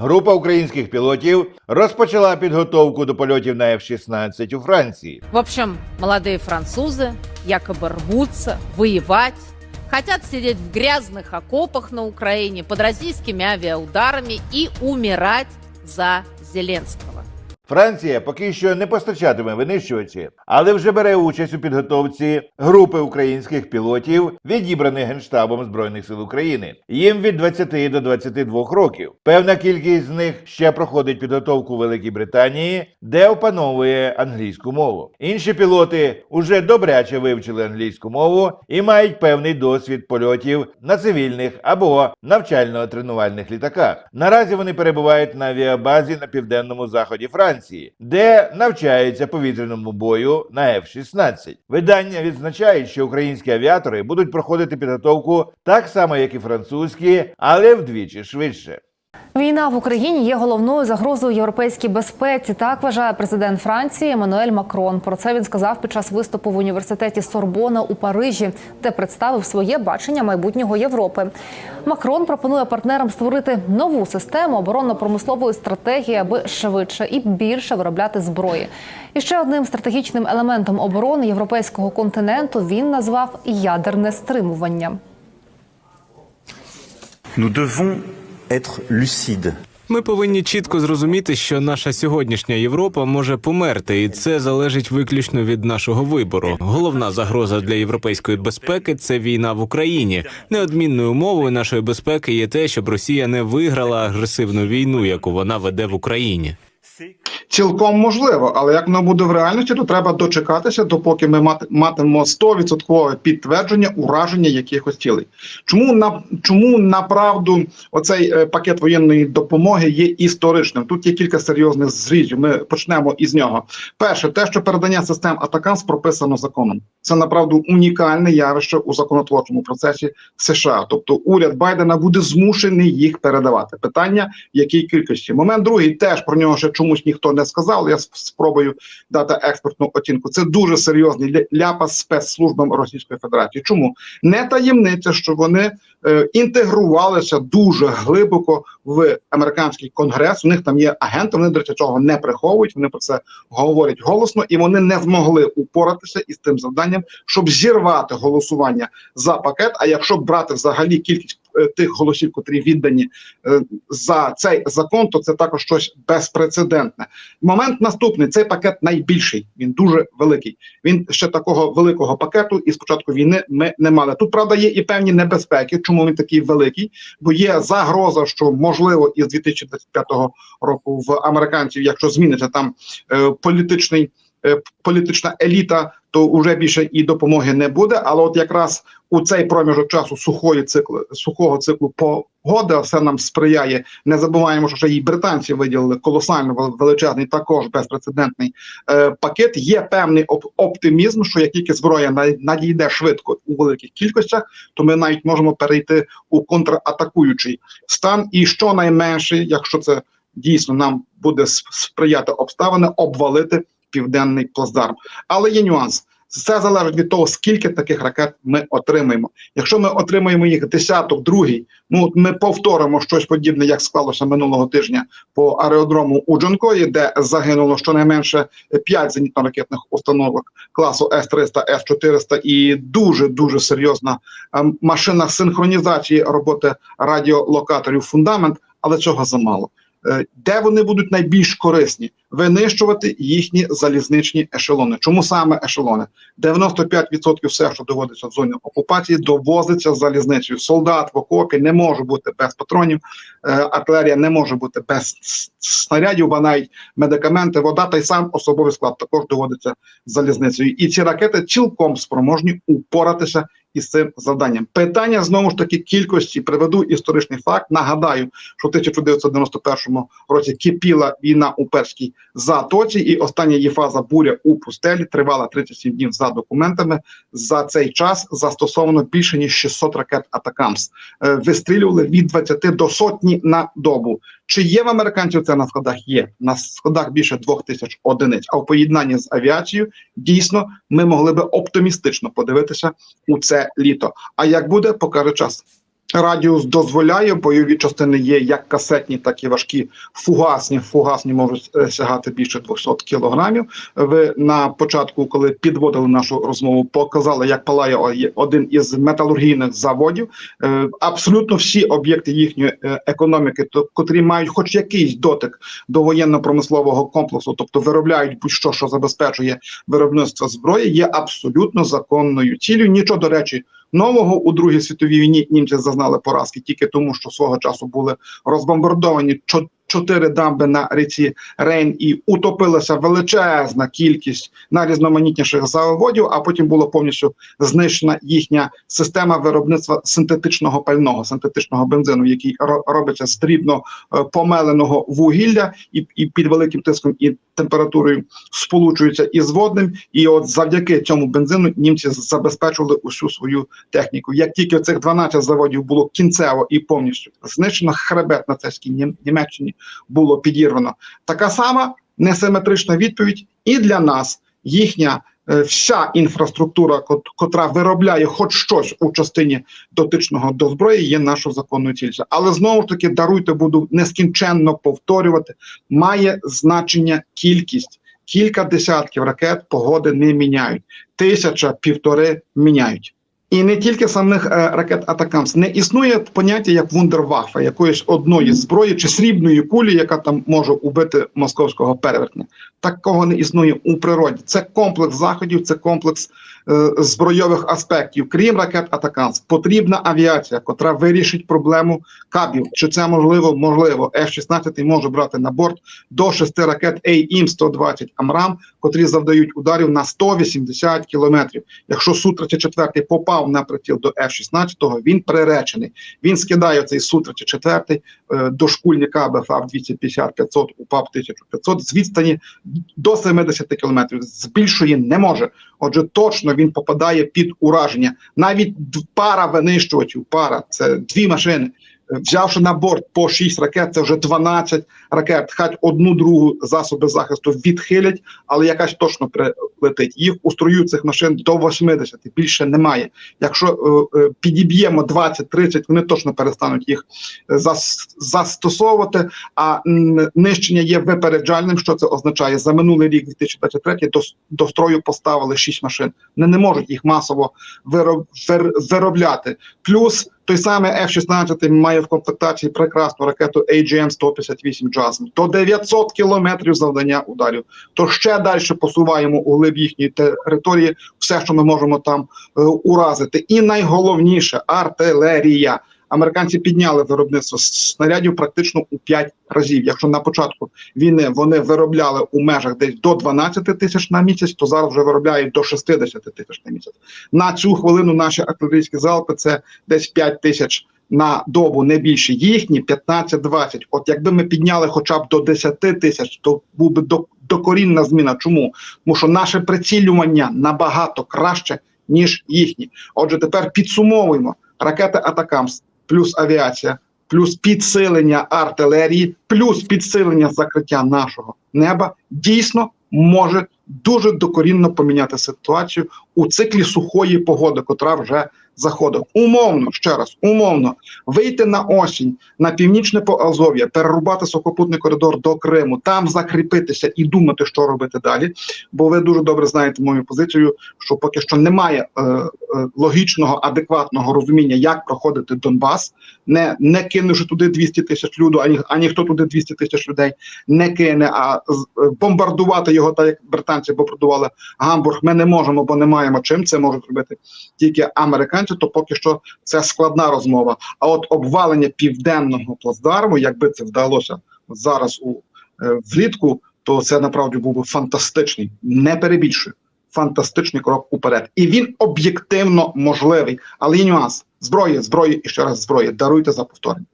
Група українських пілотів розпочала підготовку до польотів на F-16 у Франції. В общем, молодые французы якобы рвутся воевать, хотят сидеть в грязных окопах на Украине под российскими авиаударами и умирать за Зеленского. Франція поки що не постачатиме винищувачі, але вже бере участь у підготовці групи українських пілотів, відібраних генштабом збройних сил України. Їм від 20 до 22 років. Певна кількість з них ще проходить підготовку у Великій Британії, де опановує англійську мову. Інші пілоти уже добряче вивчили англійську мову і мають певний досвід польотів на цивільних або навчально-тренувальних літаках. Наразі вони перебувають на авіабазі на південному заході Франції, де навчається повітряному бою на F-16. Видання відзначають, що українські авіатори будуть проходити підготовку так само, як і французькі, але вдвічі швидше. Війна в Україні є головною загрозою європейській безпеці. Так вважає президент Франції Еммануель Макрон. Про це він сказав під час виступу в університеті Сорбона у Парижі, де представив своє бачення майбутнього Європи. Макрон пропонує партнерам створити нову систему оборонно-промислової стратегії, аби швидше і більше виробляти зброї. І ще одним стратегічним елементом оборони європейського континенту він назвав ядерне стримування. Nous devons être lucide. Ми повинні чітко зрозуміти, що наша сьогоднішня Європа може померти, і це залежить виключно від нашого вибору. Головна загроза для європейської безпеки це війна в Україні. Неодмінною умовою нашої безпеки є те, щоб Росія не виграла агресивну війну, яку вона веде в Україні. Цілком можливо, але як воно буде в реальності, то треба дочекатися, допоки ми мати, матимемо 100% підтвердження ураження якихось цілей. Чому на чому направду оцей е, пакет воєнної допомоги є історичним? Тут є кілька серйозних зрізів. Ми почнемо із нього. Перше, те, що передання систем Атакамс прописано законом, це направду унікальне явище у законотворчому процесі США. Тобто, уряд Байдена буде змушений їх передавати. Питання в якій кількості. Момент другий теж про нього ще чомусь ніхто не сказав. Я спробую дати експертну оцінку. Це дуже серйозний ляпас спецслужбам Російської Федерації. Чому не таємниця, що вони е, інтегрувалися дуже глибоко в американський конгрес? У них там є агенти. Вони до речі, цього не приховують. Вони про це говорять голосно, і вони не змогли упоратися із тим завданням, щоб зірвати голосування за пакет. А якщо брати взагалі кількість тих голосів, котрі віддані е, за цей закон, то це також щось безпрецедентне. Момент наступний: цей пакет найбільший. Він дуже великий. Він ще такого великого пакету із початку війни ми не мали. Тут правда є і певні небезпеки. Чому він такий великий? Бо є загроза, що можливо із 2025 року в американців, якщо зміниться там е, політичний. е, Політична еліта, то вже більше і допомоги не буде. Але от якраз у цей проміжок часу сухої циклу сухого циклу погоди все нам сприяє. Не забуваємо, що ще і британці виділили колосально величезний, також безпрецедентний е, пакет. Є певний оп- оптимізм, що як тільки зброя на- надійде швидко у великих кількостях, то ми навіть можемо перейти у контратакуючий стан. І щонайменше, якщо це дійсно нам буде сприяти обставини, обвалити південний плацдарм. Але є нюанс. Все залежить від того, скільки таких ракет ми отримаємо. Якщо ми отримаємо їх десяток, другий, ну ми повторимо щось подібне, як склалося минулого тижня по аеродрому у Джонкої, де загинуло щонайменше 5 зенітно-ракетних установок класу С-300, С-400 і дуже дуже серйозна ем, машина синхронізації роботи радіолокаторів фундамент, але цього замало. Е, Де вони будуть найбільш корисні? Винищувати їхні залізничні ешелони. Чому саме ешелони? 95% все, що доводиться в зоні окупації, довозиться залізницею. Солдат в окопі не може бути без патронів, е, артилерія не може бути без снарядів, бо навіть медикаменти, вода та й сам особовий склад також доводиться залізницею. І ці ракети цілком спроможні упоратися із цим завданням. Питання знову ж таки кількості приведу історичний факт. Нагадаю, що в 1991 році кипіла війна у перській затоці, і остання її фаза буря у пустелі тривала 37 днів за документами. За цей час застосовано більше ніж 600 ракет Атакамс. Е, Вистрілювали від 20 до сотні на добу. Чи є в американців це на складах? Є на складах більше двох тисяч одиниць. А в поєднанні з авіацією дійсно ми могли би оптимістично подивитися у це літо. А як буде, покаже час. Радіус дозволяє, бойові частини є як касетні, так і важкі, фугасні. Фугасні можуть е, сягати більше 200 кілограмів. Ви на початку, коли підводили нашу розмову, показали, як палає один із металургійних заводів. Е, Абсолютно всі об'єкти їхньої е, економіки, то котрі мають хоч якийсь дотик до воєнно-промислового комплексу, тобто виробляють будь-що, що забезпечує виробництво зброї, є абсолютно законною цілею. Нічого до речі. Нового у Другій світовій війні німці зазнали поразки тільки тому, що свого часу були розбомбардовані чотири дамби на ріці Рейн і утопилася величезна кількість найрізноманітніших заводів, а потім була повністю знищена їхня система виробництва синтетичного пального, синтетичного бензину, який робиться з дрібно е, помеленого вугілля і, і під великим тиском і температурою сполучується із водним. І от завдяки цьому бензину німці забезпечували усю свою техніку. Як тільки цих 12 заводів було кінцево і повністю знищено, хребет нацистській Нім- Німеччині було підірвано. Така сама несиметрична відповідь і для нас їхня. е, Вся інфраструктура, кот- котра виробляє хоч щось у частині дотичного до зброї, є нашою законною ціллю. Але знову ж таки даруйте, буду нескінченно повторювати. Має значення кількість. Кілька десятків ракет погоди не міняють. Тисяча півтори міняють. І не тільки самих е, ракет Атакамс. Не існує поняття як вундервафа, якоїсь одної зброї чи срібної кулі, яка там може убити московського перевертня. Такого не існує у природі. Це комплекс заходів, це комплекс е, збройових аспектів. Крім ракет Атакамс, потрібна авіація, котра вирішить проблему кабів. Чи це можливо? Можливо. F-16 може брати на борт до шести ракет AIM-120 Амрам, котрі завдають ударів на 180 кілометрів. Якщо Су-34 попав на приціл до F-16, він приречений. Він скидає цей Су-34 е, до шкульника БФА 250-500, упав 1500 з відстані до 70 кілометрів. З більшої не може. Отже, точно він попадає під ураження. Навіть пара винищувачів, пара це дві машини. Взявши на борт по 6 ракет, це вже 12 ракет. Хай одну другу засоби захисту відхилять, але якась точно прилетить. Їх у строю цих машин до 80, більше немає. Якщо е, е, підіб'ємо 20-30, вони точно перестануть їх е, зас- застосовувати. А нищення є випереджальним. Що це означає? За минулий рік, 2023, до, до строю поставили 6 машин. Вони не можуть їх масово вироб, вир, виробляти. Плюс той самий F-16 має в комплектації прекрасну ракету AGM-158 JASM. До 900 кілометрів завдання ударів. То ще далі посуваємо у глиб їхньої території все, що ми можемо там е, уразити. І найголовніше артилерія. Американці підняли виробництво снарядів практично у 5 разів. Якщо на початку війни вони виробляли у межах десь до 12 тисяч на місяць, то зараз вже виробляють до 60 тисяч на місяць. На цю хвилину наші артилерійські залпи це десь 5 тисяч на добу, не більше. Їхні 15-20. От якби ми підняли хоча б до 10 тисяч, то був би до, докорінна зміна. Чому? Тому що наше прицілювання набагато краще, ніж їхні. Отже, тепер підсумовуємо ракети Атакамс, плюс авіація, плюс підсилення артилерії, плюс підсилення закриття нашого неба дійсно може дуже докорінно поміняти ситуацію у циклі сухої погоди, котра вже заходить. Умовно, ще раз, умовно, вийти на осінь на північне Поазов'я, перерубати сухопутний коридор до Криму, там закріпитися і думати, що робити далі. Бо ви дуже добре знаєте мою позицію, що поки що немає е, е, логічного, адекватного розуміння, як проходити Донбас, не, не кинувши туди 200 тисяч люду, а, ні, а ніхто туди 200 тисяч людей не кине, а е, бомбардувати його, так як британці бомбардували Гамбург. Ми не можемо, бо не маємо чим. Це можуть робити тільки американці. То поки що це складна розмова. А от обвалення південного плацдарму, якби це вдалося зараз у е, влітку, то це направді був би фантастичний, не перебільшую. Фантастичний крок уперед, і він об'єктивно можливий, але є нюанс зброї, зброї і ще раз зброї. Даруйте за повторення.